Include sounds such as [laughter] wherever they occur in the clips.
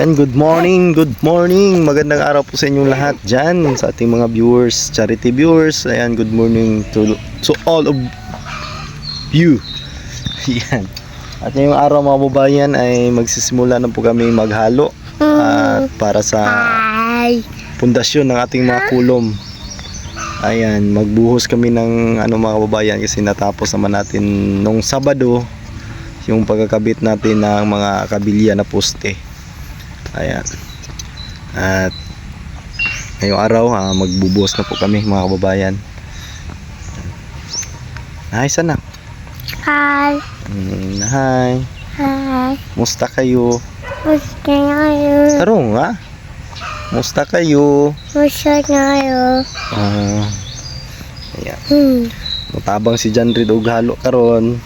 Yan, good morning, good morning. Magandang araw po sa inyong lahat dyan, sa ating mga viewers, charity viewers. Ayan, good morning to, to all of you. [laughs] Yan. At ngayong araw mga babayan ay magsisimula na po kami maghalo at para sa pundasyon ng ating mga kulom. Ayan, magbuhos kami ng ano mga kababayan kasi natapos naman natin nung Sabado yung pagkakabit natin ng mga kabilya na poste. Ayan. At ngayong araw ah, magbubuhos na po kami mga kababayan. Hi sana. Hi. Mm, hi. Hi. Musta kayo? Gusto na kayo. Taro nga. Musta kayo? Gusto na kayo. Ah. ayan. Hmm. Matabang si John Reed og halo karon.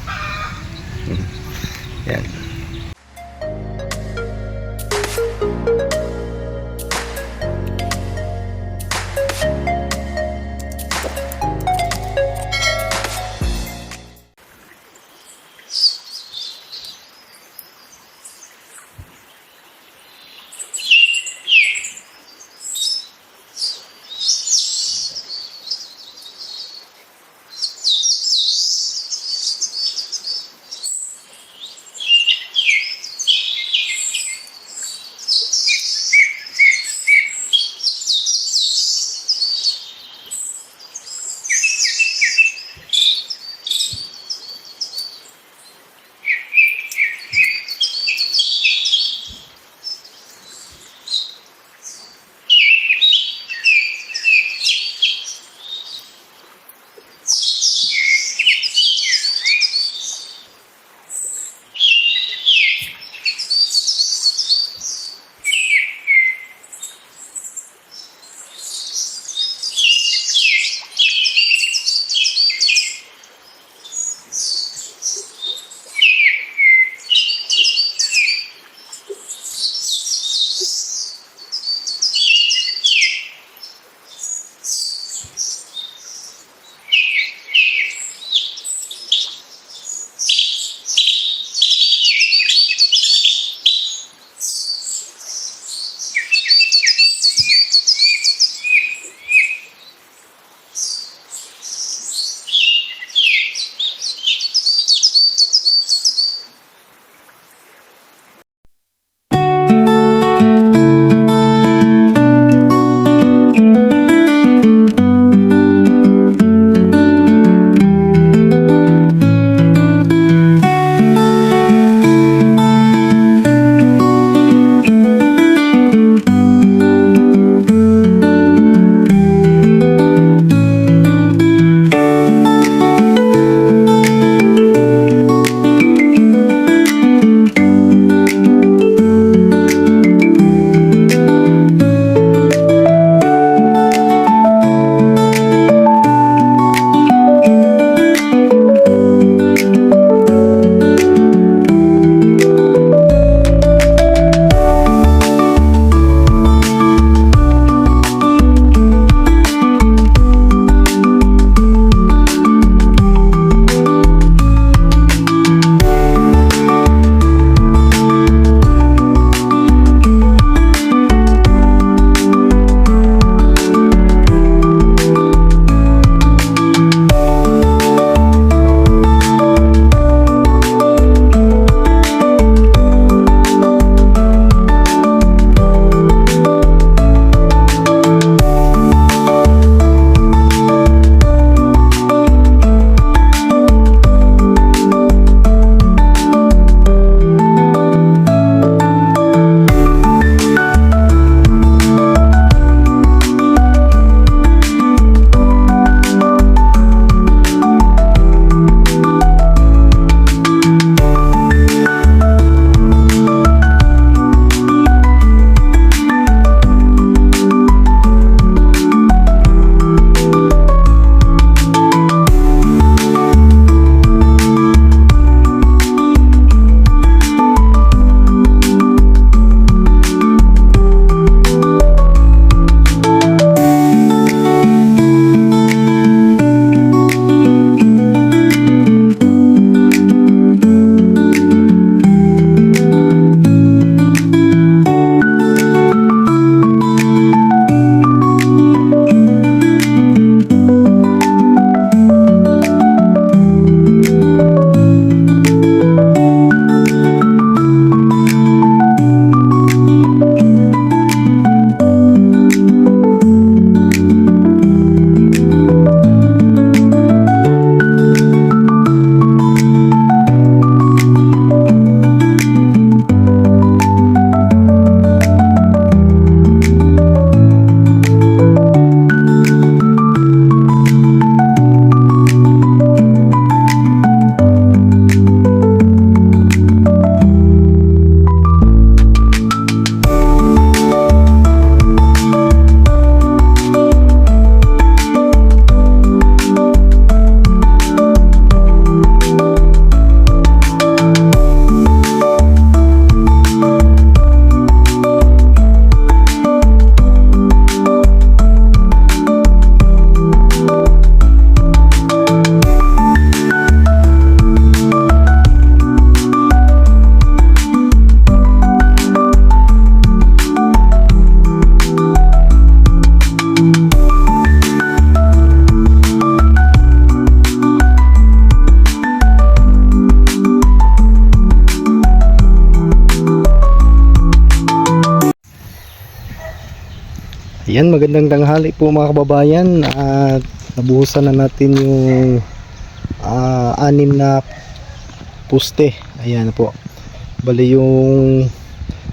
Ayan, magandang tanghali po mga kababayan at nabuhusan na natin yung ah, anim na puste. Ayan po. Bali yung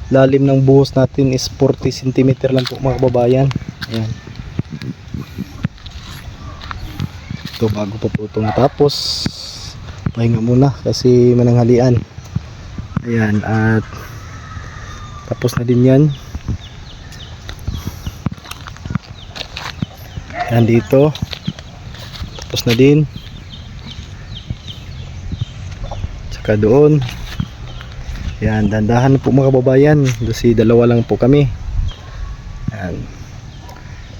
lalim ng buhos natin is 40 cm lang po mga kababayan. Ayan. Ito bago pa po itong tapos. Pahinga muna kasi mananghalian. Ayan at tapos na din yan. Yan dito. Tapos na din. Tsaka doon. Yan, dandahan po mga kababayan. Kasi dalawa lang po kami. Yan.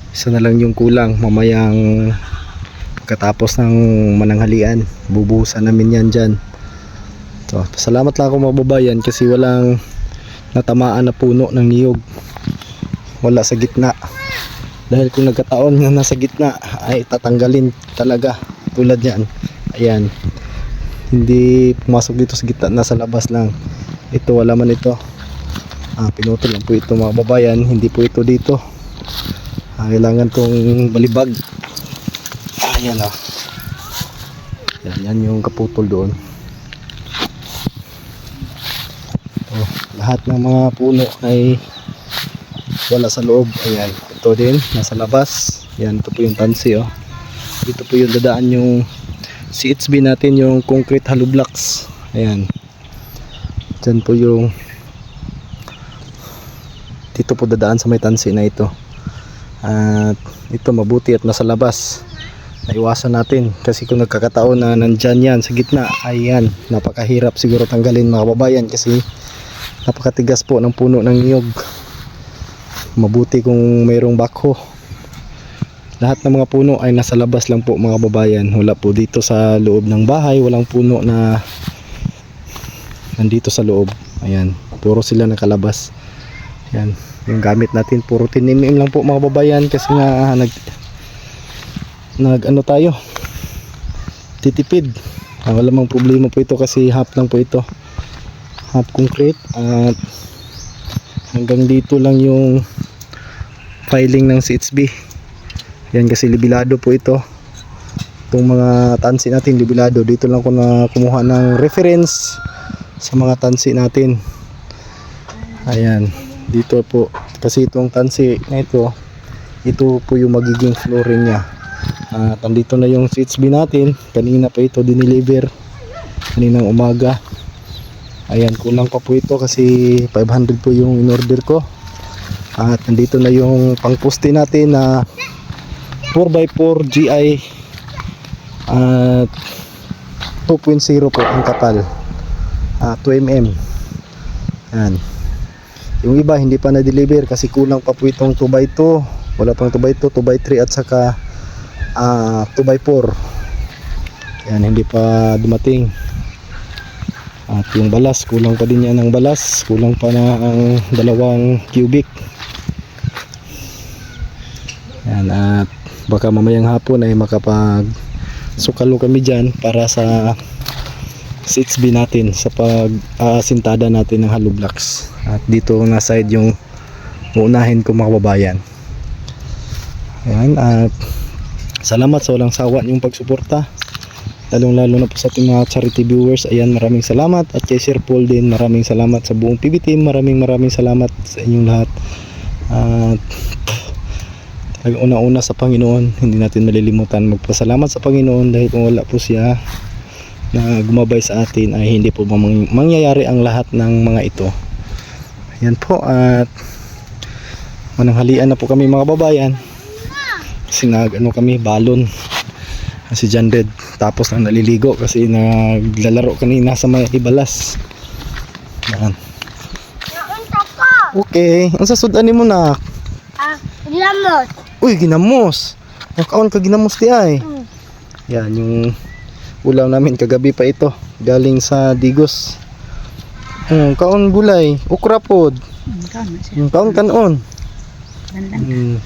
Isa na lang yung kulang. Mamayang pagkatapos ng mananghalian. Bubuhusan namin yan dyan. So, salamat lang ako mga kababayan kasi walang natamaan na puno ng niyog. Wala sa gitna dahil kung nagkataon na nasa gitna ay tatanggalin talaga tulad yan ayan. Hindi pumasok dito sa gitna nasa labas lang. Ito wala man ito. Ah, pinutol lang po ito mga babayan hindi po ito dito. Ah, kailangan tong balibag. Ayan o yan, yan yung kaputol doon. Oh, lahat ng mga puno ay wala sa loob. Ayan ito din nasa labas. Yan ito po yung tansi oh. Dito po yung dadaan yung CHB natin yung concrete hollow blocks. Ayan. Dyan po yung dito po dadaan sa may tansi na ito. At ito mabuti at nasa labas. Naiwasan natin kasi kung nagkakataon na nandyan yan sa gitna ayan napakahirap siguro tanggalin mga kababayan kasi napakatigas po ng puno ng niyog mabuti kung mayroong bakho. Lahat ng mga puno ay nasa labas lang po mga babayan. Wala po dito sa loob ng bahay walang puno na nandito sa loob. Ayan puro sila nakalabas. Ayan yung gamit natin puro tinimim lang po mga babayan kasi nga nag nag ano tayo titipid. Ah, wala mang problema po ito kasi half lang po ito. Half concrete at hanggang dito lang yung filing ng CHB yan kasi libilado po ito. Itong mga tansi natin libilado dito lang ko na kumuha ng reference sa mga tansi natin. Ayan dito po. Kasi itong tansi na ito ito po yung magiging flooring nya at andito na yung CHB natin. Kanina pa ito dineliver kaninang umaga Ayan, kulang pa po ito kasi 500 po yung in-order ko. At nandito na yung pangposte natin na 4x4 GI at 2.0 po ang kapal. Ah, 2mm. Ayan. Yung iba hindi pa na-deliver kasi kulang pa po itong 2x2. Wala pang 2x2, 2x3 at saka ah, 2x4. Ayan, hindi pa dumating. At yung balas, kulang pa din yan ng balas. Kulang pa na ang dalawang cubic. Yan, at baka mamayang hapon ay makapag sukalo kami dyan para sa 6B natin sa pag aasintada natin ng hollow blocks. At dito na side yung uunahin ko mga kababayan. Ayan, at salamat sa walang sawa yung pagsuporta lalong lalo na po sa ating mga charity viewers. Ayan maraming salamat. At kay Sir Paul din maraming salamat. Sa buong PB team maraming maraming salamat sa inyong lahat. At talagang una-una sa Panginoon hindi natin malilimutan magpasalamat sa Panginoon dahil kung wala po siya na gumabay sa atin ay hindi po mang- mangyayari ang lahat ng mga ito. Ayan po at mananghalian na po kami mga babayan kasi nag ano kami balon si John Red tapos na naliligo kasi naglalaro kanina sa may ibalas. Yan. Okay ang sasudan mo na Ah, lamot. uy ginamos! Nakaon ka ginamos di ay. Mm. yan yung ulam namin kagabi pa ito galing sa Digos. Hmm, kaon gulay okra pod. Yung kaon kanon Hmm.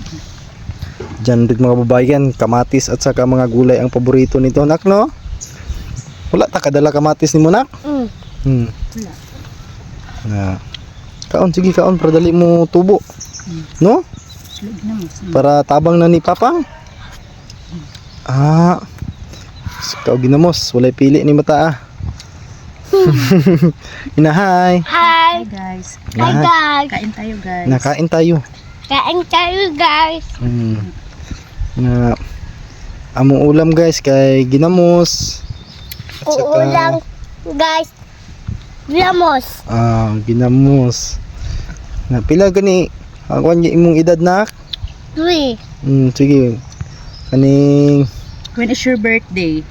Diyan din mga babayan, kamatis at saka mga gulay ang paborito nito, nak no? Wala ta kadala kamatis ni mo nak? Mm. Hmm. Na. Kaon sige kaon para dali mo tubo. No? Para tabang na ni Papang. Ah. Ikaw ginamos, walay pili ni mata ah. [laughs] Inahay. Hi. Hi guys. Hi guys. Kain tayo guys. Nakain tayo. Kain tayo guys. Hmm. Na among ulam guys kay ginamos. At saka, Uulang guys. Lamos. Ah, ginamos. Na pila gani ang niya imong edad na? Three. Hmm, sige. Kaning When is your birthday?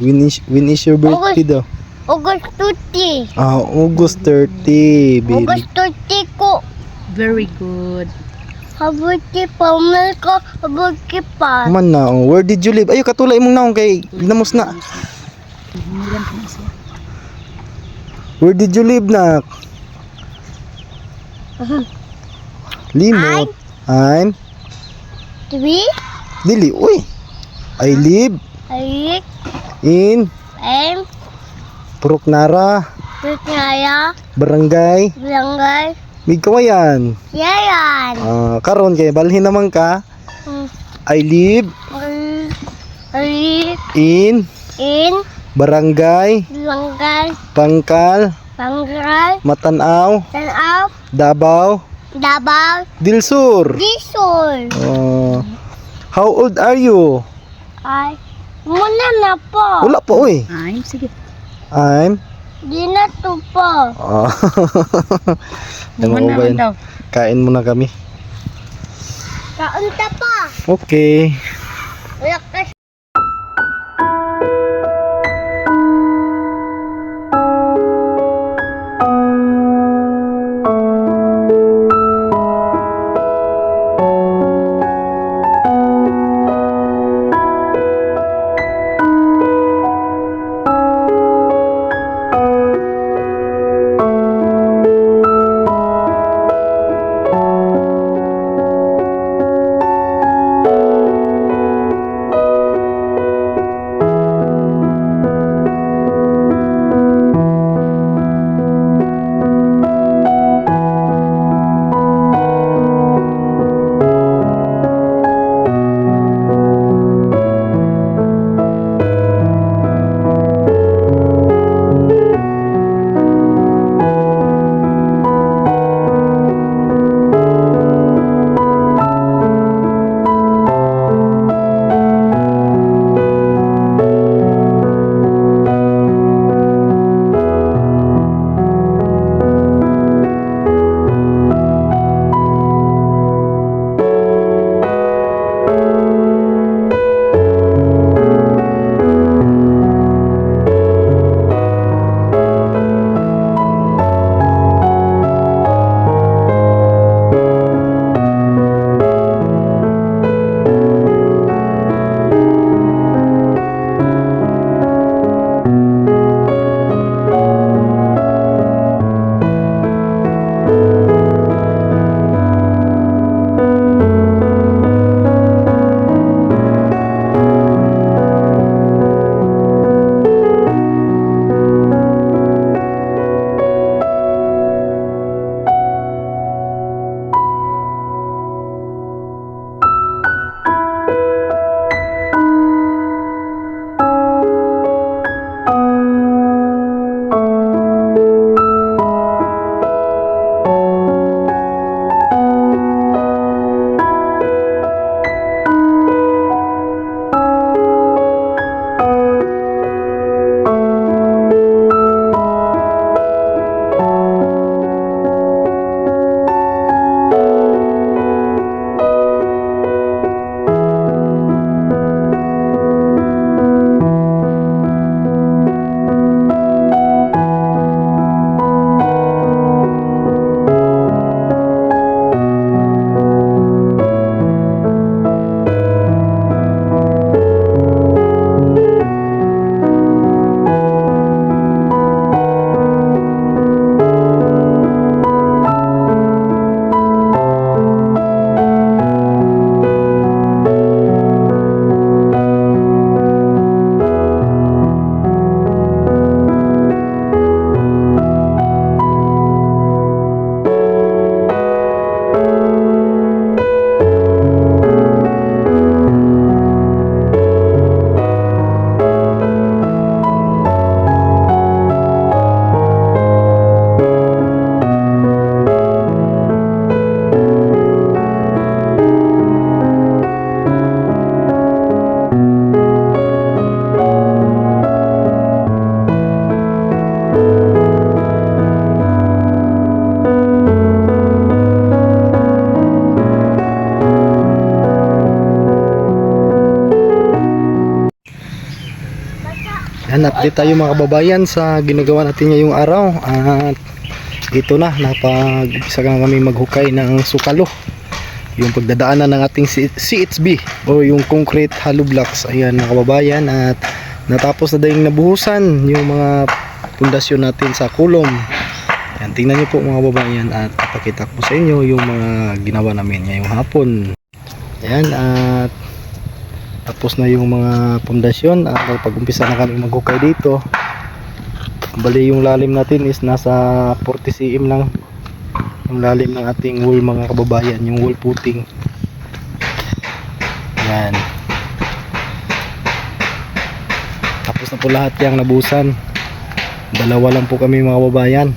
when is, when is your birthday daw? August 30. Ah, August 30, baby. August 30 ko. Very good. Habuti pa. Ko. Habuti pa. Man na, oh. where did you live? Ayo katulay imong naong kay ginamos na. Where did you live na? Limot. I'm Three. dili. Uy. I live Ay. in Em. Puroknara, Tutnaya. Barangay Bilangay. Migkawayan. Yayan. Ah, karon kay balhin naman ka. Hmm. I live Ay. Ay. in In. Barangay Bilangay. Pangkal, Bangray. Matanaw, Tanaw. Davao, Dabang. Dilsur. Disol. Ah, how old are you? Ay. Muna na po. Wala pa oy. Ay, sige. I'm Di na to. Ah. Mga [laughs] Muna naman kabayan, daw. kain muna kami. Kaunta pa. Okay. Update tayo mga kababayan sa ginagawa natin ngayong araw. At ito na, napag-isa na kami maghukay ng sukalo. Yung pagdadaanan ng ating CHB o yung concrete hollow blocks. Ayan mga kababayan at natapos na dahil nabuhusan yung mga pundasyon natin sa kulom. Ayan, tingnan niyo po mga kababayan at papakita ko sa inyo yung mga ginawa namin ngayong hapon. Ayan at tapos na yung mga pundasyon at pag-umpisa na kami maghukay dito. Bali yung lalim natin is nasa 40 cm lang. Yung lalim ng ating wool mga kababayan yung wool puting. Yan. Tapos na po lahat yung nabusan. Dalawa lang po kami mga kababayan.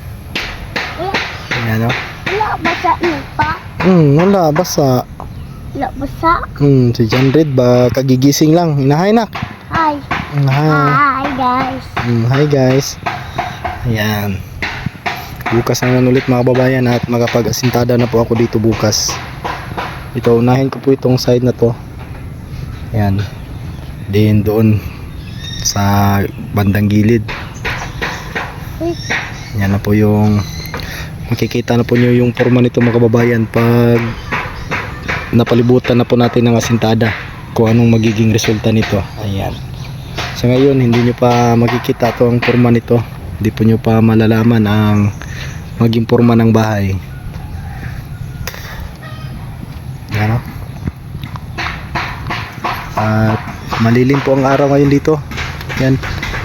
Yan o Wala basa pa. hmm wala basa Wala basa. hmm si John Red ba kagigising lang inahay nak Hi. inahay Hi guys. Mm, hi guys. Ayan. Bukas naman ulit mga kababayan at magapag-asintada na po ako dito bukas. Ito, unahin ko po itong side na to. Ayan. Din doon sa bandang gilid. Yan na po yung makikita na po nyo yung forma nito mga kababayan pag napalibutan na po natin ng asintada kung anong magiging resulta nito. Ayan. Sa ngayon, hindi nyo pa makikita to ang forma nito. Hindi po nyo pa malalaman ang maging forma ng bahay. Yan o. At malilim po ang araw ngayon dito. Yan.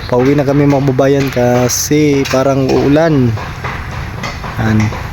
Pauwi na kami mga babayan kasi parang uulan. Yan.